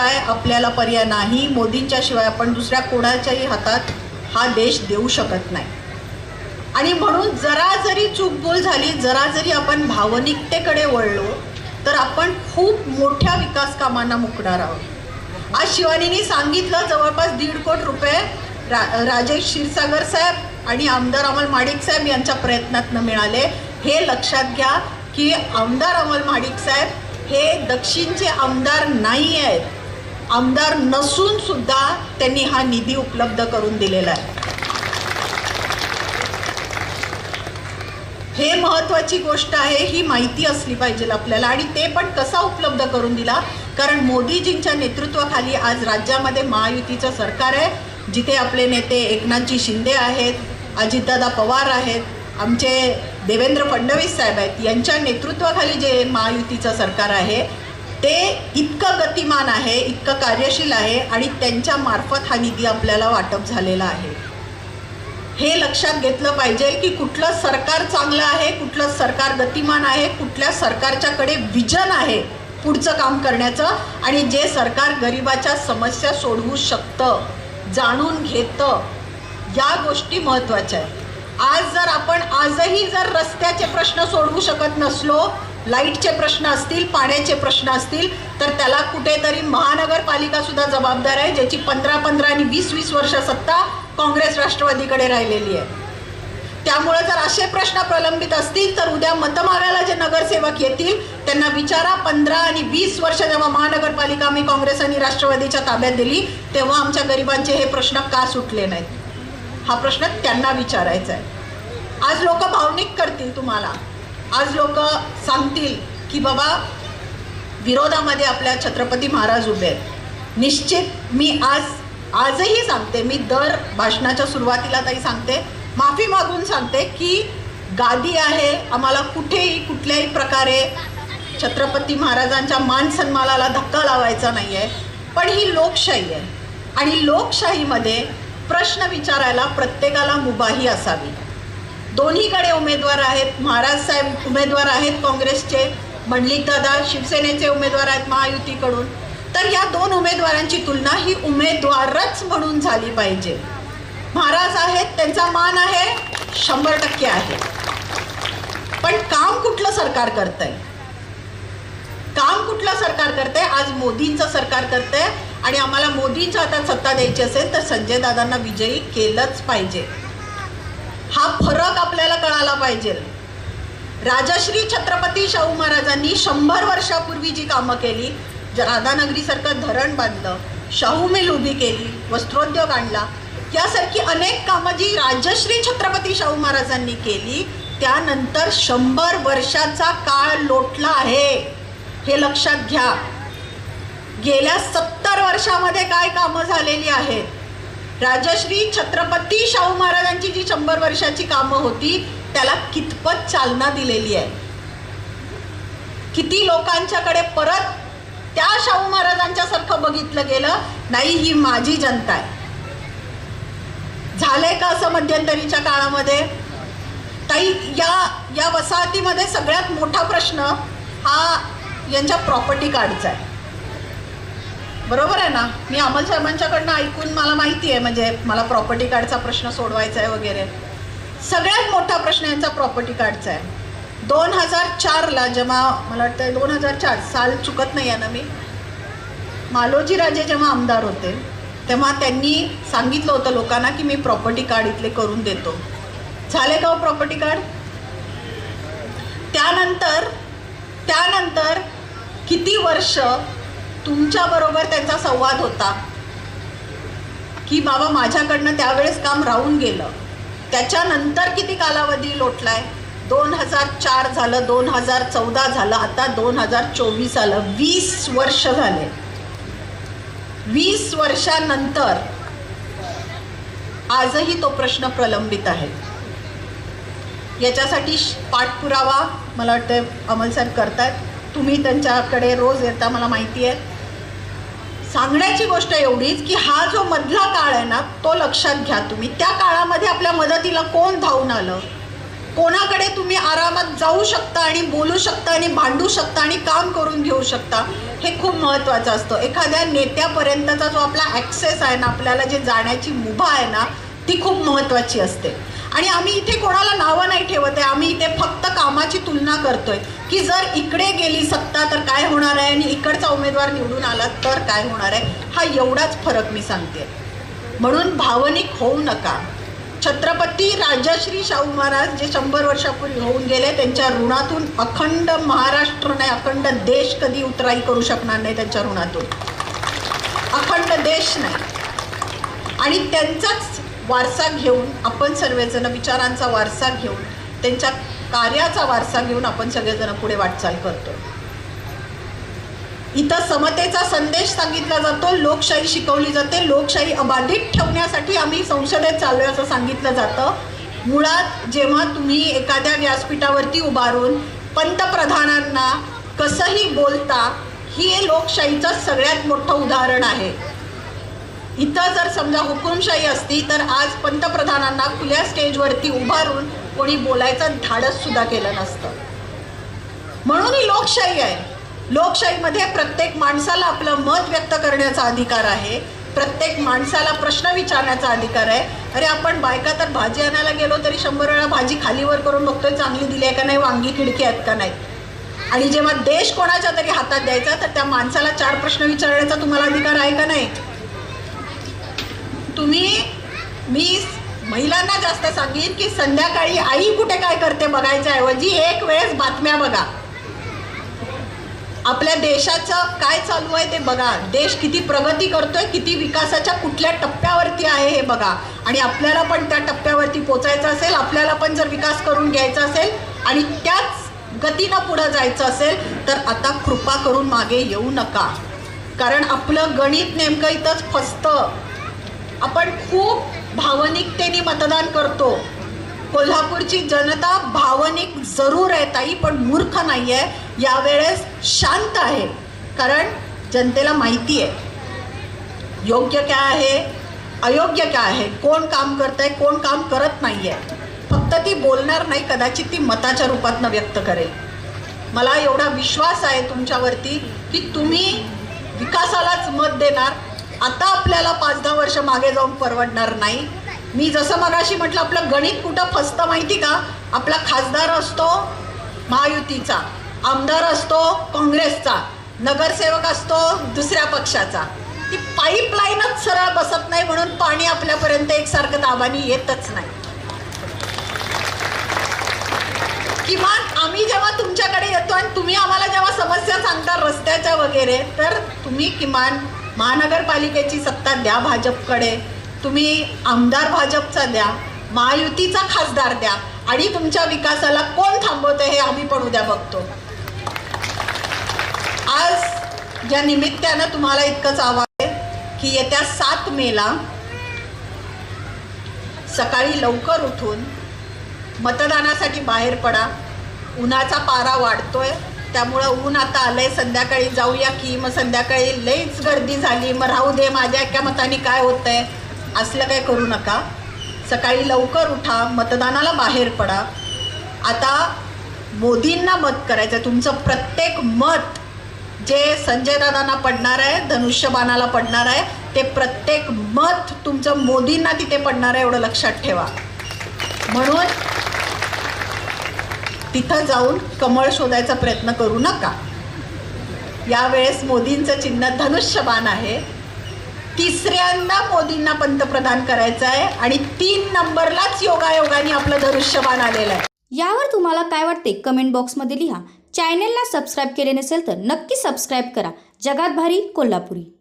शिवाय आपल्याला पर्याय नाही मोदींच्या शिवाय आपण दुसऱ्या कोणाच्याही हातात हा देश देऊ शकत नाही. आणि म्हणून जरा जरी चूकबोल झाली जरा जरी आपण भावनिकतेकडे वळलो तर आपण खूप मोठ्या विकास कामांना मुकणार आहोत. आज शिवानीने सांगितलं जवळपास दीड कोट रुपये रा राजेश क्षीरसागर साहेब आणि आमदार अमल माडिक साहेब यांच्या प्रयत्नातनं मिळाले. हे लक्षात घ्या की आमदार अमल माडिक साहेब हे दक्षिणचे आमदार नाही आहेत आमदार नसून सुद्धा त्यांनी हा निधी उपलब्ध करून दिलेला आहे. हे महत्त्वाची गोष्ट आहे ही माहिती असली पाहिजे आपल्याला आणि ते पण कसा उपलब्ध करून दिला? कारण मोदीजींच्या नेतृत्वाखाली आज राज्यामध्ये महायुतीचं सरकार आहे जिथे आपले नेते एकनाथजी शिंदे आहेत अजितदादा पवार आहेत आमचे देवेंद्र फडणवीस साहेब आहेत. यांच्या नेतृत्वाखाली जे महायुतीचं सरकार आहे ते इतकं गतिमान आहे इतकं कार्यशील आहे आणि त्यांच्या मार्फत हा निधी आपल्याला वाटप झालेला आहे. हे लक्षात घेतलं पाहिजे की कुठलं सरकार चांगलं आहे कुठलं सरकार गतिमान आहे कुठल्या सरकारच्याकडे विजन आहे पुढचं काम करण्याचं आणि जे सरकार गरिबाच्या समस्या सोडवू शकतं जाणून घेतं या गोष्टी महत्त्वाच्या आहेत. आज जर आपण आजही जर रस्त्याचे प्रश्न सोडवू शकत नसलो लाईटचे प्रश्न असतील पाण्याचे प्रश्न असतील तर त्याला कुठेतरी महानगरपालिका सुद्धा जबाबदार आहे ज्याची पंधरा पंधरा आणि वीस वीस वर्ष सत्ता काँग्रेस राष्ट्रवादीकडे राहिलेली आहे. त्यामुळे जर असे प्रश्न प्रलंबित असतील तर उद्या मतमागायला जे नगरसेवक येतील त्यांना विचारा पंधरा आणि वीस वर्ष जेव्हा महानगरपालिका आम्ही काँग्रेस आणि राष्ट्रवादीच्या ताब्यात दिली तेव्हा आमच्या गरिबांचे हे प्रश्न का सुटले नाहीत? हा प्रश्न त्यांना विचारायचा आहे. आज लोक भावनिक करतील तुम्हाला. आज लोक सांगतील की बाबा विरोधामध्ये आपल्या छत्रपती महाराज उभे आहेत. निश्चित मी आज आजही सांगते मी दर भाषणाच्या सुरुवातीला ताई सांगते माफी मागून सांगते की गादी आहे आम्हाला कुठेही कुठल्याही प्रकारे छत्रपती महाराजांच्या मान सन्मानाला धक्का लावायचा नाही आहे पण ही लोकशाही आहे. आणि लोकशाहीमध्ये प्रश्न विचारायला प्रत्येकाला मुबाही असावी. दोन्हीकडे उमेदवार आहेत. महाराज साहेब उमेदवार आहेत काँग्रेसचे दादा शिवसेनेचे उमेदवार आहेत महायुतीकडून. तर या दोन उमेदवारांची तुलना ही उमेदवारच म्हणून झाली पाहिजे. महाराज आहेत त्यांचा मान आहे शंभर टक्के आहे. पण काम कुठलं सरकार करतंय? काम कुठलं सरकार करतंय? आज मोदींचं सरकार करतंय. आणि आम्हाला मोदींच्या हातात सत्ता द्यायची असेल तर संजय दादांना विजयी केलंच पाहिजे. हा फरक आपल्याला कळाला पाहिजे. राजश्री छत्रपती शाहू महाराजांनी शंभर वर्षापूर्वी जी कामं केली राधानगरीसारखं धरण बांधलं शाहू मिल उभी केली वस्त्रोद्योग आणला यासारखी अनेक कामं जी राजश्री छत्रपती शाहू महाराजांनी केली त्यानंतर शंभर वर्षाचा काळ लोटला आहे. हे लक्षात घ्या. गेल्या सत्तर वर्षामध्ये काय कामं झालेली आहेत? राजश्री छत्रपती शाहू महाराजांची जी शंभर वर्षाची कामं होती त्याला कितपत चालना दिलेली आहे? किती लोकांच्याकडे परत त्या शाहू महाराजांच्या सारखं बघितलं गेलं? नाही ही माझी जनता आहे. झालंय का असं मध्यंतरीच्या काळामध्ये? ताई या या वसाहतीमध्ये सगळ्यात मोठा प्रश्न हा यांच्या प्रॉपर्टी कार्डचा आहे. बरोबर आहे ना? मी अमल शर्मांच्याकडनं ऐकून मला माहिती आहे म्हणजे मला प्रॉपर्टी कार्डचा प्रश्न सोडवायचा आहे वगैरे. सगळ्यात मोठा प्रश्न यांचा प्रॉपर्टी कार्डचा आहे दोन हजार चारला जेव्हा मला वाटतं दोन हजार चार साल चुकत नाही आहे ना मी? मालोजी राजे जेव्हा आमदार होते तेव्हा त्यांनी सांगितलं होतं लोकांना की मी प्रॉपर्टी कार्ड इथले करून देतो. झाले का हो प्रॉपर्टी कार्ड त्यानंतर त्यानंतर किती वर्ष तुमच्याबरोबर त्यांचा संवाद होता. की बाबा माझ्याकडनं त्यावेळेस काम राहून गेलं. त्याच्यानंतर किती कालावधी लोटलाय? दोन हजार चार झालं दोन हजार चौदा झालं आता दोन हजार चोवीस आलं. वीस वर्ष झाले. वीस वर्षानंतर आजही तो प्रश्न प्रलंबित आहे. याच्यासाठी पाठपुरावा मला वाटतं सर करतायत. तुम्ही त्यांच्याकडे रोज येता मला माहिती आहे. सांगण्याची गोष्ट एवढीच की हा जो मधला काळ आहे ना तो लक्षात घ्या तुम्ही. त्या काळामध्ये आपल्या मदतीला कोण धावून आलं? कोणाकडे तुम्ही आरामात जाऊ शकता आणि बोलू शकता आणि भांडू शकता आणि काम करून घेऊ शकता हे खूप महत्त्वाचं असतं. एखाद्या नेत्यापर्यंतचा जो आपला ॲक्सेस आहे ना आपल्याला जे जाण्याची मुभा आहे ना ती खूप महत्त्वाची असते. आणि आम्ही इथे कोणाला नावं नाही ठेवत आहे आम्ही इथे फक्त कामाची तुलना करतोय. की जर इकडे गेली सत्ता तर काय होणार आहे आणि इकडचा उमेदवार निवडून आला तर काय होणार आहे हा एवढाच फरक मी सांगते. म्हणून भावनिक होऊ नका. छत्रपती राजश्री शाहू महाराज जे शंभर वर्षापूर्वी होऊन गेले त्यांच्या ऋणातून अखंड महाराष्ट्र नाही अखंड देश कधी उतराई करू शकणार नाही त्यांच्या ऋणातून. अखंड देश नाही. आणि त्यांचाच वारसा घेऊन आपण सर्वजण विचारांचा वारसा घेऊन त्यांच्या कार्याचा वारसा घेऊन आपण सगळेजण पुढे वाटचाल करतो. इथं समतेचा संदेश सांगितला जातो लोकशाही शिकवली जाते लोकशाही अबाधित ठेवण्यासाठी आम्ही संसदेत चाललोय असं सांगितलं जातं. मुळात जेव्हा तुम्ही एखाद्या व्यासपीठावरती उभारून पंतप्रधानांना कसंही बोलता ही लोकशाहीचं सगळ्यात मोठं उदाहरण आहे. इथं जर समजा हुकुमशाही असती तर आज पंतप्रधानांना खुल्या स्टेजवरती उभारून कोणी बोलायचं धाडस सुद्धा केलं नसतं. म्हणून ही लोकशाही आहे. लोकशाहीमध्ये प्रत्येक माणसाला आपलं मत व्यक्त करण्याचा अधिकार आहे. प्रत्येक माणसाला प्रश्न विचारण्याचा अधिकार आहे. अरे आपण बायका तर भाजी आणायला गेलो तरी शंभर वेळा भाजी खालीवर करून बघतोय चांगली दिली आहे का नाही वांगी खिडकी आहेत का नाही? आणि जेव्हा देश कोणाच्या तरी हातात द्यायचा तर त्या माणसाला चार प्रश्न विचारण्याचा तुम्हाला अधिकार आहे का नाही? तुम्ही मी महिलांना जास्त सांगेन की संध्याकाळी आई कुठे काय करते बघायच्या ऐवजी एक वेळेस बातम्या बघा. आपल्या देशाचं काय चालू आहे ते बघा. देश किती प्रगती करतोय किती विकासाच्या कुठल्या टप्प्यावरती आहे हे बघा. आणि आपल्याला पण त्या टप्प्यावरती पोचायचं असेल आपल्याला पण जर विकास करून घ्यायचा असेल आणि त्याच गतीनं पुढं जायचं असेल तर आता कृपा करून मागे येऊ नका. कारण आपलं गणित नेमकं इथंच फसतं. आपण खूप भावनिकतेने मतदान करतो. कोल्हापूरची जनता भावनिक जरूर आहे ताई पण मूर्ख नाही आहे यावेळेस शांत आहे कारण जनतेला माहिती आहे. योग्य काय आहे? अयोग्य काय आहे? कोण काम करत आहे कोण काम करत नाही आहे फक्त ती बोलणार नाही कदाचित ती मताच्या रूपातनं व्यक्त करेल. मला एवढा विश्वास आहे तुमच्यावरती की तुम्ही विकासालाच मत देणार. आता आपल्याला पाच दहा वर्ष मागे जाऊन परवडणार नाही. मी जसं मगाशी म्हटलं आपलं गणित कुठं फसतं माहिती का? आपला खासदार असतो महायुतीचा आमदार असतो काँग्रेसचा नगरसेवक असतो दुसऱ्या पक्षाचा. ती पाईपलाईनच सरळ बसत नाही म्हणून पाणी आपल्यापर्यंत एकसारखं दाबाने येतच नाही. किमान आम्ही जेव्हा तुमच्याकडे येतो आणि तुम्ही आम्हाला जेव्हा समस्या सांगता रस्त्याच्या वगैरे तर तुम्ही किमान महानगरपालिकेची सत्ता द्या भाजपकडे. तुम्ही आमदार भाजपचा द्या महायुतीचा खासदार द्या आणि तुमच्या विकासाला कोण थांबवतं हे आम्ही पण उद्या बघतो. आज या निमित्तानं तुम्हाला इतकंच आवाज आहे की येत्या सात मेला सकाळी लवकर उठून मतदानासाठी बाहेर पडा. उन्हाचा पारा वाढतोय त्यामुळं ऊन आता आलंय संध्याकाळी जाऊया की मग संध्याकाळी लईच गर्दी झाली. मग राहू दे माझ्या एका मताने काय होतंय? असलं काय करू नका. सकाळी लवकर उठा मतदानाला बाहेर पडा. आता मोदींना मत करायचं आहे. तुमचं प्रत्येक मत जे संजय दादांना पडणार आहे धनुष्यबाणाला पडणार आहे ते प्रत्येक मत तुमचं मोदींना तिथे पडणार आहे एवढं लक्षात ठेवा. म्हणून तिथं जाऊन कमळ शोधायचा प्रयत्न करू नका. यावेळेस मोदींचं चिन्ह धनुष्यबाण आहे. तिसऱ्यांदा मोदींना पंतप्रधान करायचं आहे आणि तीन नंबरलाच योगायोगाने आपलं धनुष्यबाण आलेलं आहे. यावर तुम्हाला काय वाटते? कमेंट बॉक्समध्ये लिहा. चॅनेलला सबस्क्राईब केले नसेल तर नक्की सबस्क्राईब करा. जगात भारी कोल्हापुरी.